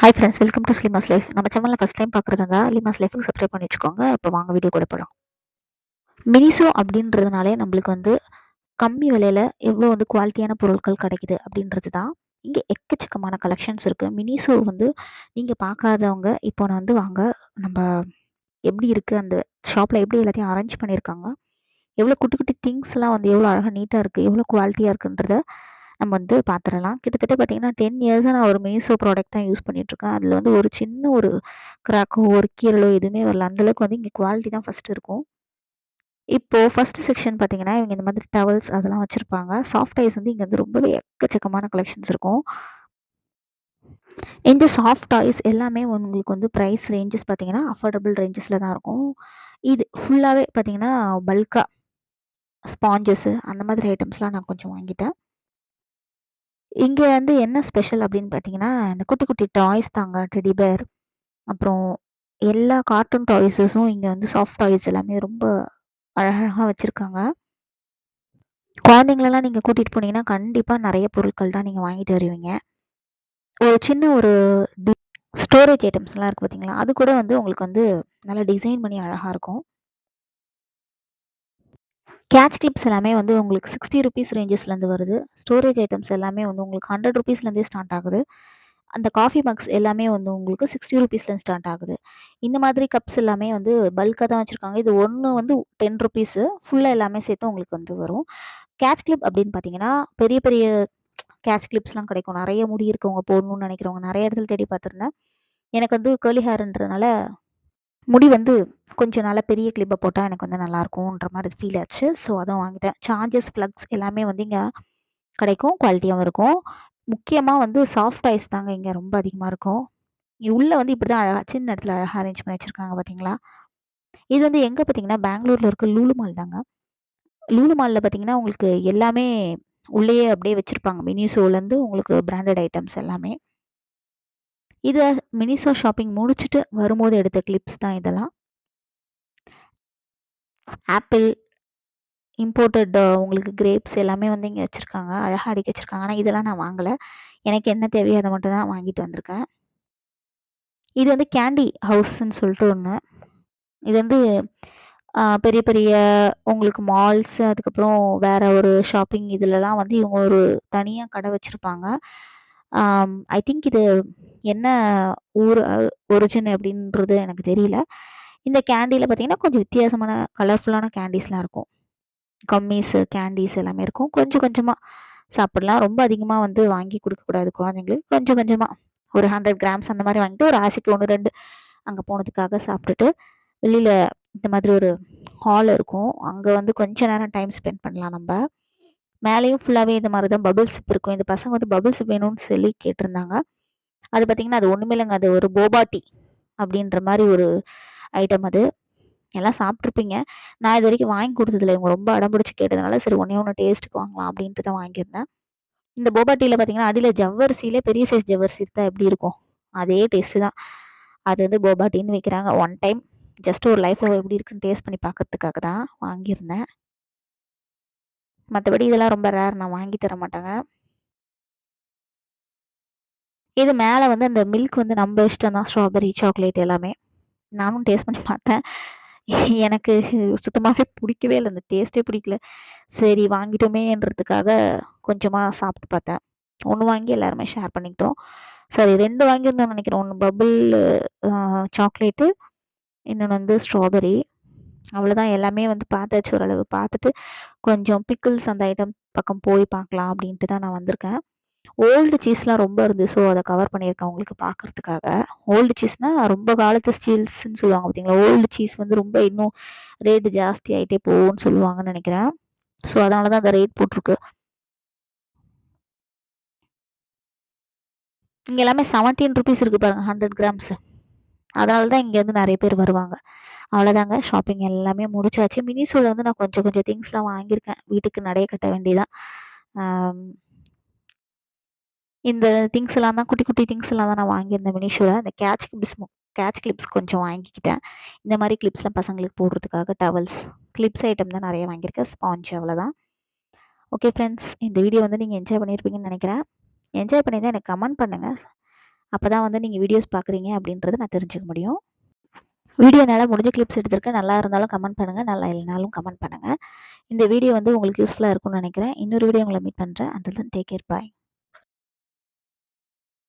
Hi friends welcome to Slima's life நம்ம சேனலில் first time பார்க்குறதா லிமாஸ் லைஃபுக்கு சப்ஸ்கிரைப் பண்ணி வச்சுக்கோங்க இப்போ வாங்க வீடியோ கூட போகலாம் மினிசோ அப்படின்றதுனாலே நம்மளுக்கு வந்து கம்மி விலையில் எவ்வளோ வந்து குவாலிட்டியான பொருட்கள் கிடைக்குது அப்படின்றது தான் இங்கே எக்கச்சக்கமான கலெக்ஷன்ஸ் இருக்குது மினிசோ வந்து நீங்கள் பார்க்காதவங்க இப்போ நான் வந்து வாங்க நம்ம எப்படி இருக்குது அந்த ஷாப்பில் எப்படி எல்லாத்தையும் அரேஞ்ச் பண்ணியிருக்காங்க எவ்வளோ குட்டி குட்டி திங்ஸ்லாம் வந்து எவ்வளோ அழகாக நீட்டாக இருக்குது எவ்வளோ குவாலிட்டியாக இருக்குன்றத நம்ம வந்து பார்த்துடலாம் கிட்டத்தட்ட பார்த்தீங்கன்னா டென் இயர்ஸாக நான் ஒரு மீசோ ப்ராடக்ட் தான் யூஸ் பண்ணிகிட்ருக்கேன் அதில் வந்து ஒரு சின்ன ஒரு கிராக்கோ ஒரு கீரலோ எதுவுமே வரல. அந்தளவுக்கு வந்து இங்கே குவாலிட்டி தான் ஃபஸ்ட்டு இருக்கும். இப்போது ஃபஸ்ட்டு செக்ஷன் பார்த்தீங்கன்னா இவங்க இந்த மாதிரி டவல்ஸ் அதெல்லாம் வச்சுருப்பாங்க. சாஃப்ட் ஐஸ் வந்து இங்கே வந்து ரொம்பவே எக்கச்சக்கமான கலெக்ஷன்ஸ் இருக்கும். இந்த சாஃப்ட் டாய்ஸ் எல்லாமே உங்களுக்கு வந்து ப்ரைஸ் ரேஞ்சஸ் பார்த்தீங்கன்னா அஃபோர்டபுள் ரேஞ்சஸில் தான் இருக்கும். இது ஃபுல்லாகவே பார்த்தீங்கன்னா பல்காக ஸ்பாஞ்சஸ்ஸு அந்த மாதிரி ஐட்டம்ஸ்லாம் நான் கொஞ்சம் வாங்கிட்டேன். இங்கே வந்து என்ன ஸ்பெஷல் அப்படின்னு பார்த்தீங்கன்னா, இந்த குட்டி குட்டி டாய்ஸ் தாங்க. டெடி பேர், அப்புறம் எல்லா கார்ட்டூன் டாய்ஸஸும் இங்கே வந்து சாஃப்ட் டாய்ஸ் எல்லாமே ரொம்ப அழகழகாக வச்சுருக்காங்க. குழந்தைங்களெல்லாம் நீங்கள் கூட்டிகிட்டு போனீங்கன்னா, கண்டிப்பாக நிறைய பொருட்கள் தான் நீங்கள் வாங்கிட்டு வருவீங்க. ஒரு சின்ன ஒரு டி ஸ்டோரேஜ் ஐட்டம்ஸ்லாம் இருக்குது பார்த்தீங்களா? அது கூட வந்து உங்களுக்கு வந்து நல்லா டிசைன் பண்ணி அழகாக இருக்கும். கேட்ச் கிளிப்ஸ் எல்லாமே வந்து உங்களுக்கு சிக்ஸ்டி ருபீஸ் ரேஞ்சஸ்லேருந்து வருது. ஸ்டோரேஜ் ஐட்டம்ஸ் எல்லாமே வந்து உங்களுக்கு ஹண்ட்ரட் ருபீஸ்லேருந்தே ஸ்டார்ட் ஆகுது. அந்த காஃபி மக்ஸ் எல்லாமே வந்து உங்களுக்கு சிக்ஸ்டி ருபீஸ்லேருந்து ஸ்டார்ட் ஆகுது. இந்த மாதிரி கப்ஸ் எல்லாமே வந்து பல்காக தான் வச்சுருக்காங்க. இது ஒன்று வந்து டென் ருபீஸு ஃபுல்லாக எல்லாமே சேர்த்து உங்களுக்கு வந்து வரும். கேட்ச் கிளிப் அப்படின்னு பார்த்தீங்கன்னா பெரிய பெரிய கேட்ச் கிளிப்ஸ்லாம் கிடைக்கும். நிறைய முடி இருக்கவங்க போடணும்னு நினைக்கிறவங்க நிறைய இடத்துல தேடி பார்த்துருந்தேன். எனக்கு வந்து கேர்லி ஹேர்ன்றதுனால முடி வந்து கொஞ்சம் நல்லா பெரிய கிளிப்பை போட்டால் எனக்கு வந்து நல்லாயிருக்கும்ன்ற மாதிரி ஃபீல் ஆச்சு. ஸோ அதுவும் வாங்கிட்டேன். சார்ஜஸ் ஃப்ளக்ஸ் எல்லாமே வந்து இங்கே கிடைக்கும் குவாலிட்டியாகவும் இருக்கும். முக்கியமாக வந்து சாஃப்ட் ஐஸ் தாங்க இங்கே ரொம்ப அதிகமாக இருக்கும். உள்ளே வந்து இப்படி தான் அழகாக சின்ன இடத்துல அழகாக அரேஞ்ச் பண்ணி வச்சுருக்காங்க பார்த்தீங்களா இது வந்து எங்கே பார்த்தீங்கன்னா பெங்களூரில் இருக்க லூலு மால் தாங்க. லூலு மாலில் பார்த்தீங்கன்னா உங்களுக்கு எல்லாமே உள்ளேயே அப்படியே வச்சுருப்பாங்க. மினிசோலேருந்து உங்களுக்கு பிராண்டட் ஐட்டம்ஸ் எல்லாமே. இதை மினிசோ ஷாப்பிங் முடிச்சுட்டு வரும்போது எடுத்த கிளிப்ஸ் தான் இதெல்லாம். ஆப்பிள் இம்போர்ட்டட் உங்களுக்கு கிரேப்ஸ் எல்லாமே வந்து இங்கே வச்சுருக்காங்க. அழகாக அடிக்க வச்சுருக்காங்க. ஆனால் இதெல்லாம் நான் வாங்கலை. எனக்கு என்ன தேவையோ அதை மட்டும் தான் வாங்கிட்டு வந்திருக்கேன். இது வந்து கேண்டி ஹவுஸ்ன்னு சொல்லிட்டு ஒன்று இது வந்து பெரிய பெரிய உங்களுக்கு மால்ஸ் அதுக்கப்புறம் வேறு ஒரு ஷாப்பிங் இதுலலாம் வந்து இவங்க ஒரு தனியாக கடை வச்சுருப்பாங்க. ஐ திங்க் இது என்ன ஊர் ஒரிஜின் அப்படின்றது எனக்கு தெரியல. இந்த கேண்டியில் பார்த்தீங்கன்னா கொஞ்சம் வித்தியாசமான கலர்ஃபுல்லான கேண்டீஸ்லாம் இருக்கும். கம்மிஸு கேண்டீஸ் எல்லாமே இருக்கும். கொஞ்சம் கொஞ்சமாக சாப்பிடலாம். ரொம்ப அதிகமாக வந்து வாங்கி கொடுக்கக்கூடாது குழந்தைங்களுக்கு. கொஞ்சம் கொஞ்சமாக ஒரு ஹண்ட்ரட் கிராம்ஸ் அந்த மாதிரி வாங்கிட்டு ஒரு ஆசைக்கு ஒன்று ரெண்டு அங்கே போனதுக்காக சாப்பிட்டுட்டு வெளியில் இந்த மாதிரி ஒரு ஹால் இருக்கும். அங்கே வந்து கொஞ்ச நேரம் டைம் ஸ்பெண்ட் பண்ணலாம் நம்ம. மேலேயும் ஃபுல்லாகவே இந்த மாதிரி தான் பபுள் சிப் இருக்கும். இந்த பசங்க வந்து பபுள் சிப் வேணும்னு சொல்லி கேட்டிருந்தாங்க. அது பார்த்திங்கன்னா அது ஒன்றுமே இல்லைங்க. அது ஒரு போபாட்டி அப்படின்ற மாதிரி ஒரு ஐட்டம் அது. எல்லாம் சாப்பிட்ருப்பீங்க நான் இது வரைக்கும் வாங்கி கொடுத்ததில்ல. இவங்க ரொம்ப அடம்பிடிச்சு கேட்டதுனால சரி ஒன்றே ஒன்று டேஸ்ட்டுக்கு வாங்கலாம் அப்படின்ட்டு தான் வாங்கியிருந்தேன். இந்த போபாட்டியில் பார்த்தீங்கன்னா அடியில் ஜவ்வரிசியிலே பெரிய சைஸ் ஜவ்வரிசி தான் எப்படி இருக்கும்? அதே டேஸ்ட்டு தான். அது வந்து போபாட்டின்னு வைக்கிறாங்க. ஒன் டைம் ஜஸ்ட் ஒரு லைஃப்பில் எப்படி இருக்குன்னு டேஸ்ட் பண்ணி பார்க்கறதுக்காக தான் வாங்கியிருந்தேன். மற்றபடி இதெல்லாம் ரொம்ப ரேர் நான் வாங்கி தர மாட்டாங்க. இது மேலே வந்து அந்த மில்க் வந்து நம்ம இஷ்டம் தான். ஸ்ட்ராபெரி சாக்லேட் எல்லாமே. நானும் டேஸ்ட் பண்ணி பார்த்தேன். எனக்கு சுத்தமாகவே பிடிக்கவே இல்லை. அந்த டேஸ்ட்டே பிடிக்கல. சரி வாங்கிட்டோமேன்றதுக்காக கொஞ்சமாக சாப்பிட்டு பார்த்தேன். ஒன்று வாங்கி எல்லாருமே ஷேர் பண்ணிக்கிட்டோம். சரி ரெண்டு வாங்கியிருந்தோம்னு நினைக்கிறேன். ஒன்று பபுள் சாக்லேட்டு இன்னொன்று வந்து ஸ்ட்ராபெரி அவ்வளோதான். எல்லாமே வந்து பார்த்தாச்சு ஓரளவு. பார்த்துட்டு கொஞ்சம் பிக்கிள்ஸ் அந்த ஐட்டம் பக்கம் போய் பார்க்கலாம் அப்படின்ட்டு தான் நான் வந்திருக்கேன். ஓல்டு சீஸ்லாம் ரொம்ப இருந்து ஸோ அதை கவர் பண்ணியிருக்கேன் உங்களுக்கு பார்க்குறதுக்காக. ஓல்டு சீஸ்னால் ரொம்ப காலத்து ஸ்டீல்ஸ்ன்னு சொல்லுவாங்க பார்த்தீங்களா? ஓல்டு சீஸ் வந்து ரொம்ப இன்னும் ரேட்டு ஜாஸ்தி ஆகிட்டே போகும்னு சொல்லுவாங்கன்னு நினைக்கிறேன். ஸோ அதனால தான் அந்த ரேட் போட்டிருக்கு. இங்கே எல்லாமே செவன்டீன் ருபீஸ் இருக்குது பாருங்கள் ஹண்ட்ரட் கிராம்ஸு அதனால தான் இங்கேருந்து நிறைய பேர் வருவாங்க. அவ்வளோதாங்க ஷாப்பிங் எல்லாமே முடிச்சாச்சு. மினிசோவில் வந்து நான் கொஞ்சம் கொஞ்சம் திங்ஸ்லாம் வாங்கியிருக்கேன். வீட்டுக்கு நடைய கட்ட வேண்டியதான் இந்த திங்ஸ் எல்லாம் தான் குட்டி குட்டி திங்ஸ் எல்லாம் தான் நான் வாங்கியிருந்தேன் மினிஷோவில் அந்த கேட்ச் கிளிப்ஸ் கேட்ச் கிளிப்ஸ் கொஞ்சம் வாங்கிக்கிட்டேன். இந்த மாதிரி கிளிப்ஸ்லாம் பசங்களுக்கு போடுறதுக்காக டவல்ஸ் கிளிப்ஸ் ஐட்டம் தான் நிறைய வாங்கியிருக்கேன். ஸ்பாஞ்ச் அவ்வளோதான் ஓகே ஃப்ரெண்ட்ஸ் இந்த வீடியோ வந்து நீங்கள் என்ஜாய் பண்ணியிருப்பீங்கன்னு நினைக்கிறேன். என்ஜாய் பண்ணியிருந்தால் எனக்கு கமெண்ட் பண்ணுங்கள் அப்போ தான் வந்து நீங்கள் வீடியோஸ் பார்க்குறீங்க அப்படின்றத நான் தெரிஞ்சுக்க முடியும். வீடியோ என்னால் முடிஞ்ச கிளிப்ஸ் எடுத்திருக்கேன். நல்லா இருந்தாலும் கமெண்ட் பண்ணுங்கள் நல்லா இல்லைனாலும் கமெண்ட் பண்ணுங்கள் இந்த வீடியோ வந்து உங்களுக்கு யூஸ்ஃபுல்லாக இருக்கும்னு நினைக்கிறேன். இன்னொரு வீடியோ உங்களை மீட் பண்ணுறேன் அண்ட் டேக் கேர் பாய்